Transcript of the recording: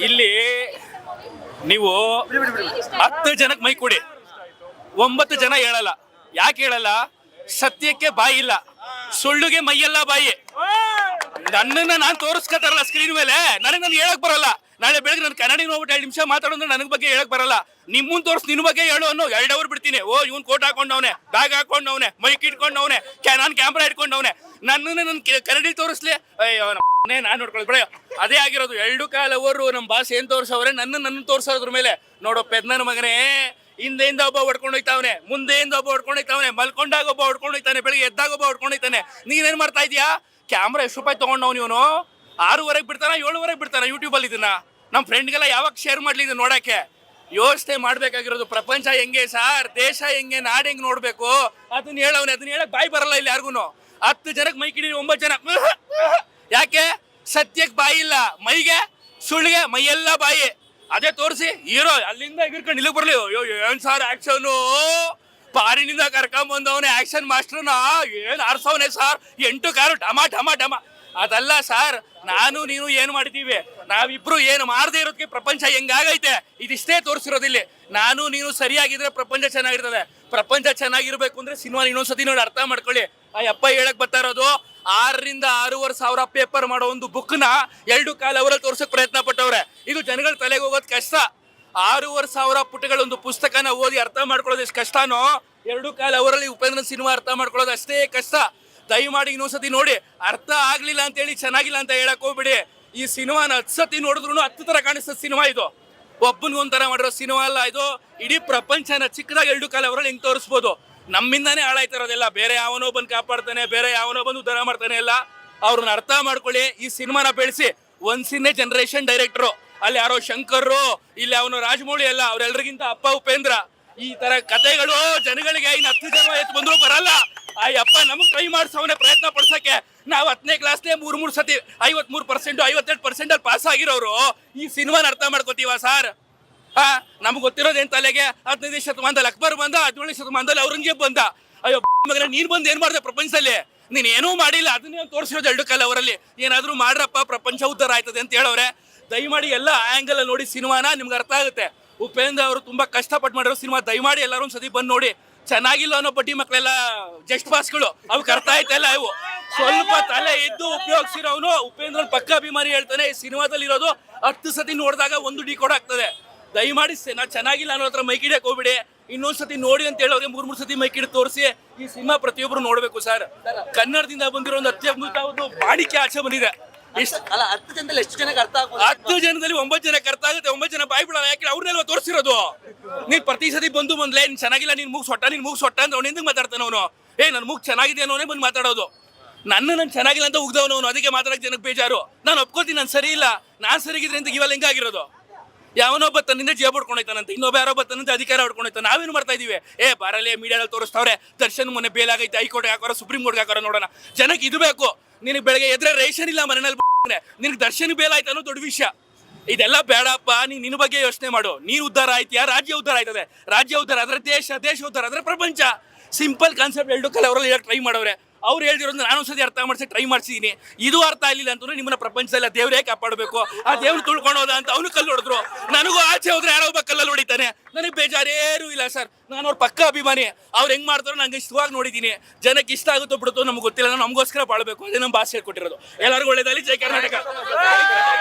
ಇಲ್ಲಿ ನೀವು ಹತ್ತು ಜನಕ್ಕೆ ಮೈ ಕೊಡಿ. ಒಂಬತ್ತು ಜನ ಹೇಳಲ್ಲ. ಯಾಕೆ ಹೇಳಲ್ಲ? ಸತ್ಯಕ್ಕೆ ಬಾಯಿ ಇಲ್ಲ. ಸುಳ್ಳುಗೆ ಮೈಯೆಲ್ಲ ಬಾಯಿ. ನನ್ನನ್ನ ನಾನು ತೋರಿಸ್ಕೊತಾರಲ್ಲ ಸ್ಕ್ರೀನ್ ಮೇಲೆ. ನನಗೆ ನಾನು ಹೇಳಕ್ ಬರಲ್ಲ. ನಾಳೆ ಬೆಳಗ್ಗೆ ನಾನು ಕನ್ನಡಿ ನೋಡ್ಬಿಟ್ಟು ಎರಡು ನಿಮಿಷ ಮಾತಾಡೋದ್ರೆ ನನಗೆ ಬಗ್ಗೆ ಹೇಳಕ್ ಬರಲ್ಲ. ನಿಮ್ಮನ್ ತೋರಿಸಿ ನಿನ್ ಬಗ್ಗೆ ಹೇಳು ಅನ್ನೋ ಎರಡು ಅವ್ರು ಬಿಡ್ತೀನಿ. ಓ, ಇವ್ನ್ ಕೋಟ್ ಹಾಕೊಂಡವನೆ, ಬ್ಯಾಗ್ ಹಾಕೊಂಡವನೆ, ಮೈಕ್ ಇಟ್ಕೊಂಡವನೆ ನಾನು ಕ್ಯಾಮ್ರಾ ಇಟ್ಕೊಂಡವನೆ ನನ್ನನ್ನ ನನ್ನ ಕನ್ನಡಿ ತೋರಿಸ್ಲಿ? ಅಯ್ಯೋ ನೇ ನಾನು ನೋಡ್ಕೊಳ್ಳಿ ಬಿಡ ಅದೇ ಆಗಿರೋದು. ಎರಡು ಕಾಲವರು ನಮ್ಮ ಬಾಸ್ ಏನ್ ತೋರ್ಸವ್ರೆ ನನ್ನ ನನ್ನ ತೋರ್ಸೋದ್ರ ಮೇಲೆ. ನೋಡೋ ಪೆದ್ನನ ಮಗನೇ, ಹಿಂದೆಯಿಂದ ಒಬ್ಬ ಹೊಡ್ಕೊಂಡು ಹೋಯ್ತಾವನೆ, ಮುಂದೆಯಿಂದ ಒಬ್ಬ ಹೊಡ್ಕೊಂಡು ಹೋಯ್ತಾವನೆ, ಮಲ್ಕೊಂಡಾಗ ಒಬ್ಬ ಹೊಡ್ಕೊಂಡು ಹೋಯ್ತಾನೆ, ಬೆಳಿಗ್ಗೆ ಎದ್ದಾಗ ಒಬ್ಬ ಹೊಡ್ಕೊಂಡು ಹೋಯ್ತಾನೆ. ನೀನೇನು ಮಾಡ್ತಾ ಇದೀಯಾ? ಕ್ಯಾಮ್ರಾ ಎಷ್ಟು ರೂಪಾಯಿ ತಗೊಂಡವ್ ಇವನು? ಆರೂವರೆಗೆ ಬಿಡ್ತಾನ, ಏಳುವರೆಗೆ ಬಿಡ್ತಾನ ಯೂಟ್ಯೂಬಲ್ಲಿ ಇದನ್ನ? ನಮ್ಮ ಫ್ರೆಂಡ್ಗೆಲ್ಲ ಯಾವಾಗ ಶೇರ್ ಮಾಡ್ಲಿ ಇದು ನೋಡಕ್ಕೆ? ಯೋಚನೆ ಮಾಡ್ಬೇಕಾಗಿರೋದು ಪ್ರಪಂಚ ಹೆಂಗೆ ಸಾರ್, ದೇಶ ಹೆಂಗೆ, ನಾಡು ಹೆಂಗೆ ನೋಡಬೇಕು? ಅದನ್ನ ಹೇಳವ್ನೆ ಅದನ್ನ ಹೇಳಕ್ ಬಾಯಿ ಬರಲ್ಲ ಇಲ್ಲಿ ಯಾರಿಗೂ ಹತ್ತು ಜನಕ್ಕೆ ಮೈ ಕಿಡಿ ಒಂಬತ್ತು ಜನ. ಯಾಕೆ? ಸತ್ಯಕ್ಕೆ ಬಾಯಿ ಇಲ್ಲ. ಮೈಗೆ ಸುಳ್ಳಿಗೆ ಮೈಯೆಲ್ಲ ಬಾಯಿ. ಅದೇ ತೋರಿಸಿ, ಹೀರೋ, ಅಲ್ಲಿಂದ ಎಗಿರ್ಕೊಂಡು ಇಲ್ಲಿಗೆ ಬರ್ಲಿ. ಅಯ್ಯೋ, ಏನ್ ಸಾರ್ ಆಕ್ಷನ್ ಪಾರಿನಿಂದ ಕರ್ಕೊಂಡ್ ಆ್ಯಕ್ಷನ್ ಮಾಸ್ಟರ್ನ ಏನು ಆರ್ಸವನೇ ಸಾರ್? ಎಂಟು ಕಾರು ಡಮ ಡಮ ಡಮ ಅದಲ್ಲ ಸಾರ್, ನಾನು ನೀನು ಏನು ಮಾಡಿದೀವಿ ನಾವಿಬ್ರು ಏನು ಮಾಡದೇ ಇರೋದಕ್ಕೆ ಪ್ರಪಂಚ ಹೆಂಗಾಗೈತೆ? ಇದಿಷ್ಟೇ ತೋರಿಸಿರೋದಿಲ್ಲಿ. ನಾನು ನೀನು ಸರಿಯಾಗಿದ್ರೆ ಪ್ರಪಂಚ ಚೆನ್ನಾಗಿರ್ತದೆ. ಪ್ರಪಂಚ ಚೆನ್ನಾಗಿರ್ಬೇಕು ಅಂದ್ರೆ ಸಿನಿಮಾ ಇನ್ನೊಂದ್ಸತಿ ನೋಡಿ ಅರ್ಥ ಮಾಡ್ಕೊಳ್ಳಿ. ಆ ಅಪ್ಪ ಹೇಳಕ್ ಬರ್ತಾ ಇರೋದು, ಆರರಿಂದ ಆರೂವರೆ ಸಾವಿರ ಪೇಪರ್ ಮಾಡೋ ಒಂದು ಬುಕ್ನ ಎರಡು ಕಾಲ ಅವರಲ್ಲಿ ತೋರ್ಸಕ್ ಪ್ರಯತ್ನ ಪಟ್ಟವ್ರೆ. ಇದು ಜನಗಳ ತಲೆಗೆ ಹೋಗೋದು ಕಷ್ಟ. ಆರೂವರೆ ಸಾವಿರ ಪುಟಗಳ ಒಂದು ಪುಸ್ತಕನ ಓದಿ ಅರ್ಥ ಮಾಡ್ಕೊಳ್ಳೋದು ಎಷ್ಟು ಕಷ್ಟನೋ, ಎರಡು ಕಾಲ ಅವರಲ್ಲಿ ಉಪೇಂದ್ರ ಸಿನಿಮಾ ಅರ್ಥ ಮಾಡ್ಕೊಳ್ಳೋದು ಅಷ್ಟೇ ಕಷ್ಟ. ದಯಮಾಡಿ ಇನ್ನೊಂದ್ಸತಿ ನೋಡಿ, ಅರ್ಥ ಆಗಲಿಲ್ಲ ಅಂತ ಹೇಳಿ ಚೆನ್ನಾಗಿಲ್ಲ ಅಂತ ಹೇಳಕ್ ಹೋಗ್ಬಿಡಿ. ಈ ಸಿನಿಮಾನ ಹತ್ತು ಸತಿ ನೋಡಿದ್ರು ಹತ್ತು ತರ ಕಾಣಿಸ್ತದೆ ಸಿನಿಮಾ ಇದು. ಒಬ್ಬನಿಗೊಂಥರ ಮಾಡಿರೋ ಸಿನಿಮಾ ಅಲ್ಲ ಇದು. ಇಡೀ ಪ್ರಪಂಚನ ಚಿಕ್ಕದಾಗಿ ಎರಡು ಕಾಲ ಅವರಲ್ಲಿ ಹೆಂಗ್ ತೋರಿಸ್ಬೋದು? ನಮ್ಮಿಂದಾನೇ ಹಾಳಾಯ್ತಿರೋದೆಲ್ಲ ಬೇರೆ ಯಾವನೋ ಬಂದು ಕಾಪಾಡ್ತಾನೆ, ಬೇರೆ ಯಾವನೋ ಬಂದು ಉದ್ಧಾರ ಮಾಡ್ತಾನೆ ಇಲ್ಲ ಅವ್ರನ್ನ ಅರ್ಥ ಮಾಡ್ಕೊಳ್ಳಿ, ಈ ಸಿನಿಮಾನ ಬೆಳೆಸಿ. ಒಂದ್ಸಿನ್ನೇ ಜನರೇಷನ್ ಡೈರೆಕ್ಟ್ರು ಅಲ್ಲಿ ಯಾರೋ ಶಂಕರ್ರು, ಇಲ್ಲಿ ಅವನು ರಾಜಮೌಳಿ ಅಲ್ಲ, ಅವ್ರೆಲ್ರಿಗಿಂತ ಅಪ್ಪ ಉಪೇಂದ್ರ. ಈ ತರ ಕಥೆಗಳು ಜನಗಳಿಗೆ ಇನ್ನು ಹತ್ತು ಜನ ಎತ್ತು ಬಂದ್ರು ಬರಲ್ಲ. ಆ ನಮಗೆ ಟ್ರೈ ಮಾಡ್ಸವನೆ ಪ್ರಯತ್ನ ಪಡ್ಸಕ್ಕೆ. ನಾವು ಹತ್ತನೇ ಕ್ಲಾಸ್ನೇ ಮೂರ್ ಮೂರ್ ಸತಿ ಐವತ್ ಮೂರ್ ಪರ್ಸೆಂಟ್ ಐವತ್ತೆರಡು ಪರ್ಸೆಂಟ್ ಅಲ್ಲಿ ಪಾಸ್ ಆಗಿರೋರು. ಈ ಸಿನಿಮಾನ ಅರ್ಥ ಮಾಡ್ಕೋತೀವ ಸರ್? ಹಾ ನಮ್ಗೆ ಗೊತ್ತಿರೋದೇನು ತಲೆಗೆ? ಹದಿನೈದು ಶತಮಾನದಲ್ಲಿ ಅಕ್ಬರ್ ಬಂದ ಹದಿನೇಳು ಶತಮಾನದಲ್ಲಿ ಔರಂಗಜೇಬ್ ಬಂದ. ಅಯ್ಯೋ ಮಗನ, ನೀನು ಬಂದು ಏನ್ ಮಾಡಿದೆ ಪ್ರಪಂಚದಲ್ಲಿ? ನೀನ್ ಏನೂ ಮಾಡಿಲ್ಲ, ಅದನ್ನೇ ತೋರಿಸಿರೋದು ಎರಡು ಕಾಲ ಅವರಲ್ಲಿ. ಏನಾದ್ರು ಮಾಡ್ರಪ್ಪ, ಪ್ರಪಂಚ ಉದ್ಧಾರ ಆಯ್ತದೆ ಅಂತ ಹೇಳೋರೆ ದಯಮಾಡಿ ಎಲ್ಲ ಆಂಗಲ್ ನೋಡಿ ಸಿನಿಮಾನ ನಿಮ್ಗೆ ಅರ್ಥ ಆಗುತ್ತೆ. ಉಪೇಂದ್ರ ಅವರು ತುಂಬಾ ಕಷ್ಟಪಟ್ಟು ಮಾಡಿರೋ ಸಿನಿಮಾ ದಯಮಾಡಿ ಎಲ್ಲರೂ ಒಂದ್ಸತಿ ಬಂದು ನೋಡಿ. ಚೆನ್ನಾಗಿಲ್ಲ ಅನ್ನೋ ಬಡ್ಡಿ ಮಕ್ಕಳೆಲ್ಲ ಜಸ್ಟ್ ಪಾಸ್ಗಳು ಅವಕ್ಕೆ ಅರ್ಥ ಆಯ್ತಲ್ಲ ಇವು. ಸ್ವಲ್ಪ ತಲೆ ಎದ್ದು ಉಪಯೋಗಿಸಿರೋನು ಉಪೇಂದ್ರ ಪಕ್ಕ ಅಭಿಮಾನಿ ಹೇಳ್ತಾನೆ, ಈ ಸಿನಿಮಾದಲ್ಲಿ ಇರೋದು ಹತ್ತು ಸತಿ ನೋಡಿದಾಗ ಒಂದು ಡಿ ಕೋಡ್ ಆಗ್ತದೆ ದಯಮಾಡಿ ನಾ ಚೆನ್ನಾಗಿಲ್ಲ ಅನ್ನೋ ಹತ್ರ ಮೈಕ್ ಹಿಡಿಯಕ್ ಹೋಗ್ಬಿಡಿ. ಇನ್ನೊಂದು ಸತಿ ನೋಡಿ ಅಂತ ಹೇಳೋರಿಗೆ ಮೂರ್ ಮೂರ್ ಸತಿ ಮೈಕ್ ಹಿಡಿದು ತೋರಿಸಿ. ಈ ಸಿನಿಮಾ ಪ್ರತಿಯೊಬ್ರು ನೋಡ್ಬೇಕು ಸರ್. ಕನ್ನಡದಿಂದ ಬಂದಿರೋ ಒಂದು ಅತ್ಯದ್ಭುತ ಒಂದು ಬಾಡಿಕೆ ಆಚೆ ಬಂದಿದೆ. ಅಲ್ಲ ಹತ್ತು ಜನದಲ್ಲಿ ಎಷ್ಟು ಜನಕ್ಕೆ ಅರ್ಥ ಆಗ್ಬೋದು ಹತ್ತು ಜನದಲ್ಲಿ ಒಂಬತ್ತು ಜನಕ್ಕೆ ಅರ್ಥ ಆಗುತ್ತೆ ಒಂಬತ್ತು ಜನ ಬಾಯ್ ಬಿಡಲ್ಲ ಯಾಕೆ ಅವ್ರನ್ನೆಲ್ಲ ತೋರಿಸಿರೋದು? ನೀನ್ ಪ್ರತಿ ಸತಿ ಬಂದು ಬಂದ್ ಲೈನ್ ಚೆನ್ನಾಗಿಲ್ಲ ನೀನ್ ಮುಗ್ ಸೊಟ್ಟ ನೀನ್ ಮೂಗ್ ಸೊಟ್ಟ ಅಂತ ಅವ್ನು ಎಂದಕ್ಕೆ ಮಾತಾಡ್ತಾನೆ ಅವನು? ಏ ನನ್ ಮೂಗ್ ಚೆನ್ನಾಗಿದೆ ಅನ್ನೋನೇ ಬಂದು ಮಾತಾಡೋದು. ನನ್ನ ನನ್ ಚೆನ್ನಾಗಿಲ್ಲ ಅಂತ ಉಗ್ದವನು ಅವನು ಅದಕ್ಕೆ ಮಾತಾಡಕ್ ಜನಕ್ಕೆ ಬೇಜಾರು. ನಾನು ಒಪ್ಕೋತೀನಿ ನಾನು ಸರಿ ಇಲ್ಲ. ನಾನ್ ಸರಿಗಿದ್ರೆ ಅಂತ ಇವೆಲ್ಲ ಹೆಂಗಾಗಿರೋದು ಯಾವನೊಬ್ಬ ತನ್ನಿಂದ ಜೇಬ್ ಅಂತ ಇನ್ನೊಬ್ಬ ಯಾರೋ ತನ್ನಿಂದ ಅಧಿಕಾರ ಹೊಡ್ಕೊಂಡೈತ ನಾವೇನು ಮಾಡ್ತಾ ಇದೀವಿ? ಏ ಬರಲೇ ಮೀಡಿಯಾದಲ್ಲಿ ತೋರಿಸ್ತಾವ್ರೆ ದರ್ಶನ್ ಮೊನ್ನೆ ಬೇಲ್ ಆಗೈತೆ ಹೈಕೋರ್ಟ್ ಹಾಕೋರ ಸುಪ್ರೀಂ ಕೋರ್ಟ್ ಹಾಕೋರ ನೋಡೋಣ. ಜನಕ್ಕೆ ಇದು ಬೇಕು. ನಿನಗೆ ಬೆಳಗ್ಗೆ ಎದ್ರೆ ರೇಷನ್ ಇಲ್ಲ ಮನೆಯಲ್ಲಿ ನಿನಗೆ ದರ್ಶನ ಬೇಲ್ ಆಯ್ತು ಅನ್ನೋ ದೊಡ್ಡ ವಿಷಯ. ಇದೆಲ್ಲ ಬೇಡಪ್ಪ, ನೀನು ನಿನ್ನ ಬಗ್ಗೆ ಯೋಚನೆ ಮಾಡು. ನೀನು ಉದ್ಧಾರ ಆಯ್ತೀಯಾ ರಾಜ್ಯ ಉದ್ಧಾರ ಆಯ್ತದೆ. ರಾಜ್ಯ ಉದ್ಧಾರ ಆದ್ರೆ ದೇಶ ದೇಶ ಉದ್ಧಾರ ಆದ್ರೆ ಪ್ರಪಂಚ. ಸಿಂಪಲ್ ಕಾನ್ಸೆಪ್ಟ್ ಎರಡು ಕಲ ಅವರಲ್ಲಿ ಹೇಳಕ್ ಟ್ರೈ ಮಾಡೋರೆ ಅವ್ರು ಹೇಳ್ತಿರೋದು ನಾನು ಒಂದ್ಸತಿ ಅರ್ಥ ಮಾಡಿಸಿ ಟ್ರೈ ಮಾಡಿಸಿದೀನಿ. ಇದು ಅರ್ಥ ಆಗಲಿಲ್ಲ ಅಂತಂದ್ರೆ ನಿಮ್ಮನ್ನ ಪ್ರಪಂಚದಲ್ಲ ದೇವರೇ ಕಾಪಾಡಬೇಕು. ಆ ದೇವ್ರು ತುಳ್ಕೊಂಡೋದ ಅಂತ ಅವನು ಕಲ್ಲು ಹೊಡೆದ್ರು. ನನಗೂ ಆಚೆ ಹೋದ್ರೆ ಯಾರೋ ಒಬ್ಬ ಕಲ್ಲಲ್ಲಿ ಹೊಡಿತಾನೆ. ನನಗೆ ಬೇಜಾರೇನು ಇಲ್ಲ ಸರ್. ನಾನು ಅವ್ರ ಪಕ್ಕ ಅಭಿಮಾನಿ. ಅವ್ರು ಹೆಂಗ್ ಮಾಡ್ತಾರೋ ನಂಗೆ ಇಷ್ಟವಾಗಿ ನೋಡಿದೀನಿ. ಜನಕ್ಕೆ ಇಷ್ಟ ಆಗುತ್ತೋ ಬಿಡುತ್ತೋ ನಮ್ಗೆ ಗೊತ್ತಿಲ್ಲ. ನಮಗೋಸ್ಕರ ಬಾಳ್ಬೇಕು. ಅದೇ ನಮ್ಮ ಭಾಷೆ ಹೇಳ್ಕೊಟ್ಟಿರೋದು. ಎಲ್ಲರಿಗೂ ಒಳ್ಳೇದಾಗಲಿ. ಜೈ ಕರ್ನಾಟಕ.